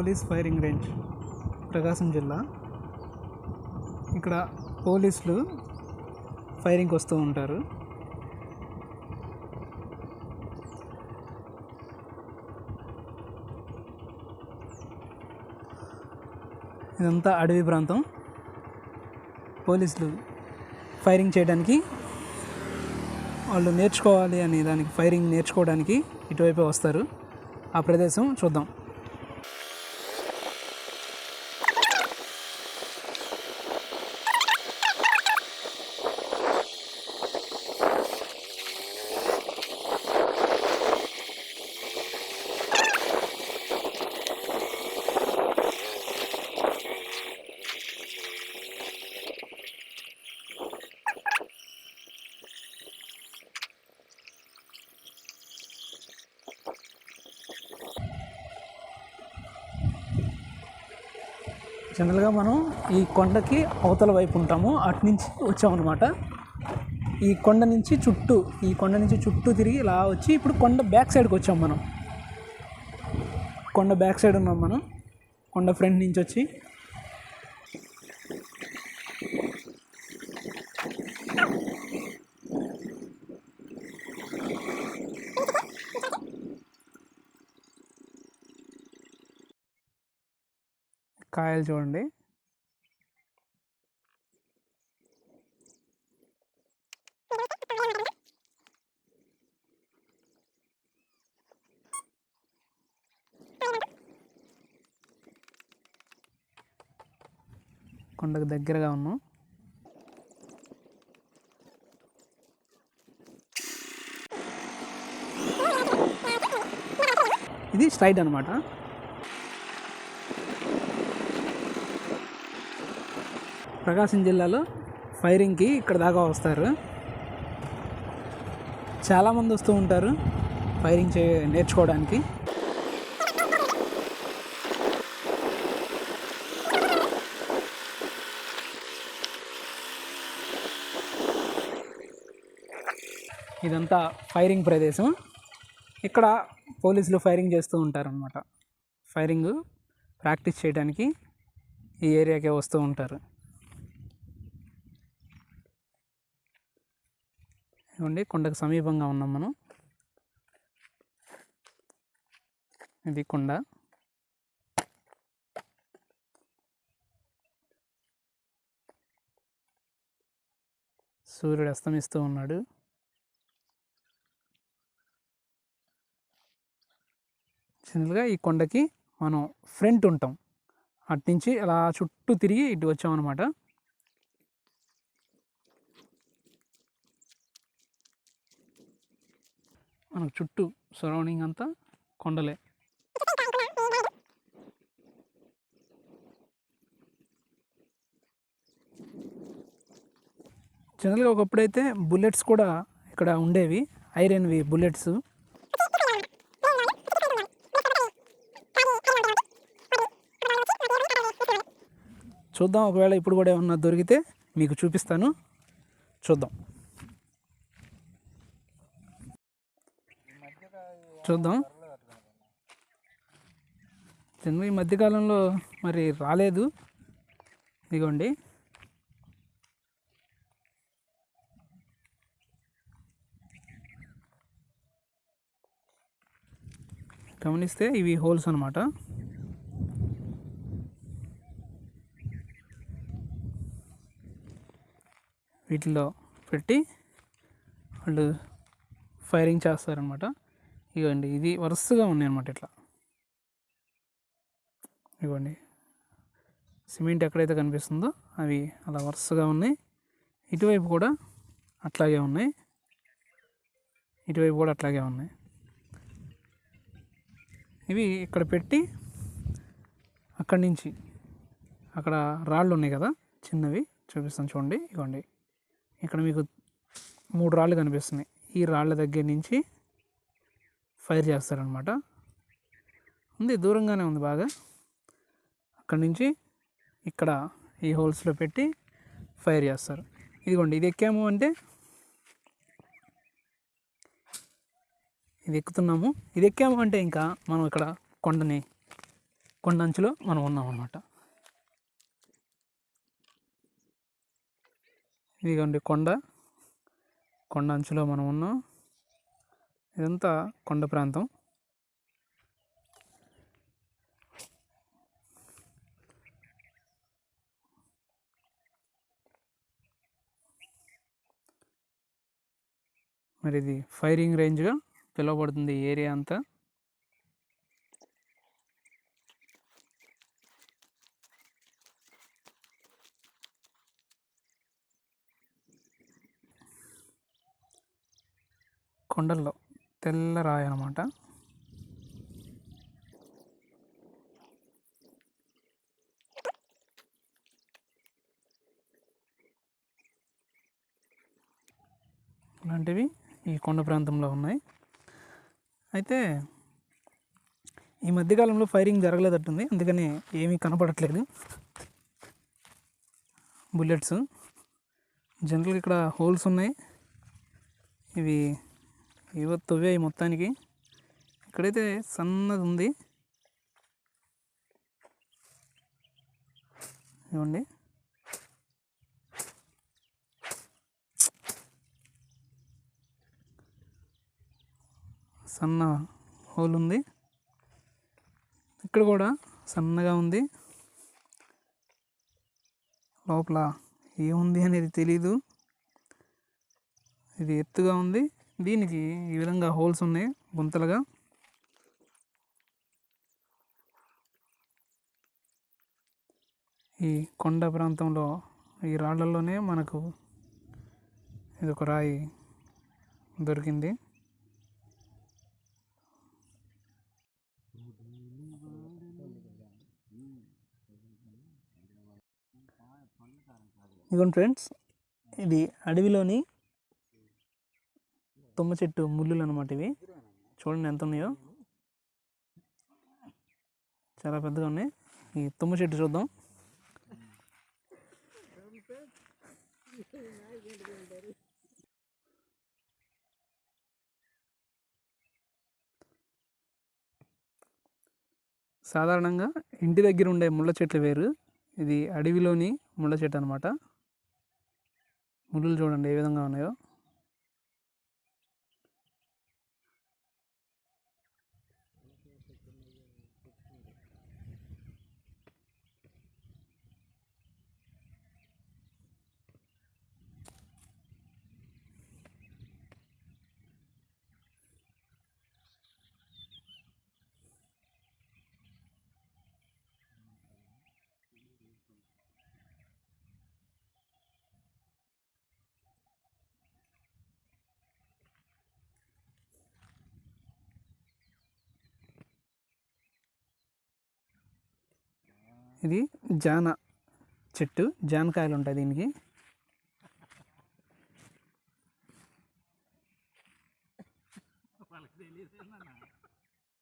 Police firing range ప్రకాశం జిల్లా. ఇక్కడ పోలీసులు ఫైరింగ్కి వస్తూ ఉంటారు. ఇదంతా అడవి ప్రాంతం. పోలీసులు ఫైరింగ్ చేయడానికి వాళ్ళు నేర్చుకోవాలి అనే దానికి ఫైరింగ్ నేర్చుకోవడానికి ఇటువైపే వస్తారు. ఆ ప్రదేశం చూద్దాం. జనరల్గా మనం ఈ కొండకి అవతల వైపు ఉంటాము అటు నుంచి వచ్చామన్నమాట. ఈ కొండ నుంచి చుట్టూ ఈ కొండ నుంచి చుట్టూ తిరిగి ఇలా వచ్చి ఇప్పుడు కొండ బ్యాక్ సైడ్కి వచ్చాం మనం. కొండ బ్యాక్ సైడ్ ఉన్నాం మనం. కొండ ఫ్రంట్ నుంచి వచ్చి కాయలు చూడండి. కొండకు దగ్గరగా ఉన్నాం. ఇది స్ట్రైట్ అనమాట ప్రకాశం జిల్లాలో ఫైరింగ్కి ఇక్కడ దాకా వస్తారు. చాలామంది వస్తూ ఉంటారు ఫైరింగ్ చే నేర్చుకోవడానికి. ఇదంతా ఫైరింగ్ ప్రదేశం. ఇక్కడ పోలీసులు ఫైరింగ్ చేస్తూ ఉంటారనమాట ఫైరింగ్ ప్రాక్టీస్ చేయడానికి ఈ ఏరియాకే వస్తూ ఉంటారు. ఇవ్వండి. కొండకు సమీపంగా ఉన్నాం మనం. ఇది కొండ. సూర్యుడు అస్తమిస్తూ ఉన్నాడు. జనరల్గా ఈ కొండకి మనం ఫ్రంట్ ఉంటాం. అటు నుంచి అలా చుట్టూ తిరిగి ఇటు వచ్చామన్నమాట. మనకు చుట్టూ సరౌండింగ్ అంతా కొండలే. జనరల్గా ఒకప్పుడైతే బుల్లెట్స్ కూడా ఇక్కడ ఉండేవి. ఐరన్వి బుల్లెట్స్. చూద్దాం ఒకవేళ ఇప్పుడు కూడా ఏమన్నా దొరికితే మీకు చూపిస్తాను. చూద్దాం. చూద్దాం. జన్మ ఈ మధ్యకాలంలో మరి రాలేదు. ఇదిగోండి. గమనిస్తే ఇవి హోల్స్ అనమాట వీటిలో పెట్టి వాళ్ళు ఫైరింగ్ చేస్తారనమాట ఇవ్వండి ఇది వరుసగా ఉన్నాయి అనమాట ఇట్లా. ఇవ్వండి సిమెంట్ ఎక్కడైతే కనిపిస్తుందో అవి అలా వరుసగా ఉన్నాయి. ఇటువైపు కూడా అట్లాగే ఉన్నాయి. ఇటువైపు కూడా అట్లాగే ఉన్నాయి. ఇవి ఇక్కడ పెట్టి అక్కడి నుంచి అక్కడ రాళ్ళు ఉన్నాయి కదా చిన్నవి చూపిస్తాను చూడండి ఇవ్వండి ఇక్కడ మీకు మూడు రాళ్ళు కనిపిస్తున్నాయి. ఈ రాళ్ళ దగ్గర నుంచి ఫైర్ చేస్తారనమాట. ఉంది దూరంగానే ఉంది బాగా. అక్కడి నుంచి ఇక్కడ ఈ హోల్స్లో పెట్టి ఫైర్ చేస్తారు. ఇదిగోండి ఇది ఎక్కాము అంటే ఇది ఎక్కుతున్నాము. ఇది ఎక్కాము అంటే ఇంకా మనం ఇక్కడ కొండని కొండ అంచులో మనం ఉన్నామన్నమాట. ఇదిగోండి కొండ. కొండ అంచులో మనం ఉన్నాం. ఇదంతా కొండ ప్రాంతం. మరి ఇది ఫైరింగ్ రేంజ్గా పిలువబడుతుంది ఏరియా అంతా. కొండల్లో. తెల్ల రాయి అనమాట ఇలాంటివి ఈ కొండ ప్రాంతంలో ఉన్నాయి. అయితే ఈ మధ్యకాలంలో ఫైరింగ్ జరగలేదట్టుంది. అందుకని ఏమీ కనపడట్లేదు. బుల్లెట్స్. జనరల్గా ఇక్కడ హోల్స్ ఉన్నాయి. ఇవి ఏవో తవ్వాయి మొత్తానికి. ఇక్కడైతే సన్నది ఉంది. ఇవ్వండి సన్న హోల్ ఉంది. ఇక్కడ కూడా సన్నగా ఉంది. లోపల ఏముంది అనేది తెలీదు. ఇది ఎత్తుగా ఉంది. దీనికి ఈ విధంగా హోల్స్ ఉన్నాయి గుంతలుగా. ఈ కొండ ప్రాంతంలో ఈ రాళ్ళల్లోనే మనకు ఇది ఒక రాయి దొరికింది. ఇదిగోండి ఫ్రెండ్స్ ఇది అడవిలోని తుమ్మ చెట్టు ముళ్ళులు అనమాట ఇవి. చూడండి ఎంత ఉన్నాయో చాలా పెద్దగా ఉన్నాయి. ఈ తుమ్మ చెట్టు చూద్దాం. సాధారణంగా ఇంటి దగ్గర ఉండే ముళ్ళ చెట్లు వేరు. ఇది అడవిలోని ముళ్ళ చెట్టు అనమాట. ముళ్ళు చూడండి ఏ విధంగా ఉన్నాయో. ఇది జాన చెట్టు జానకాయలు ఉంటాయి దీనికి.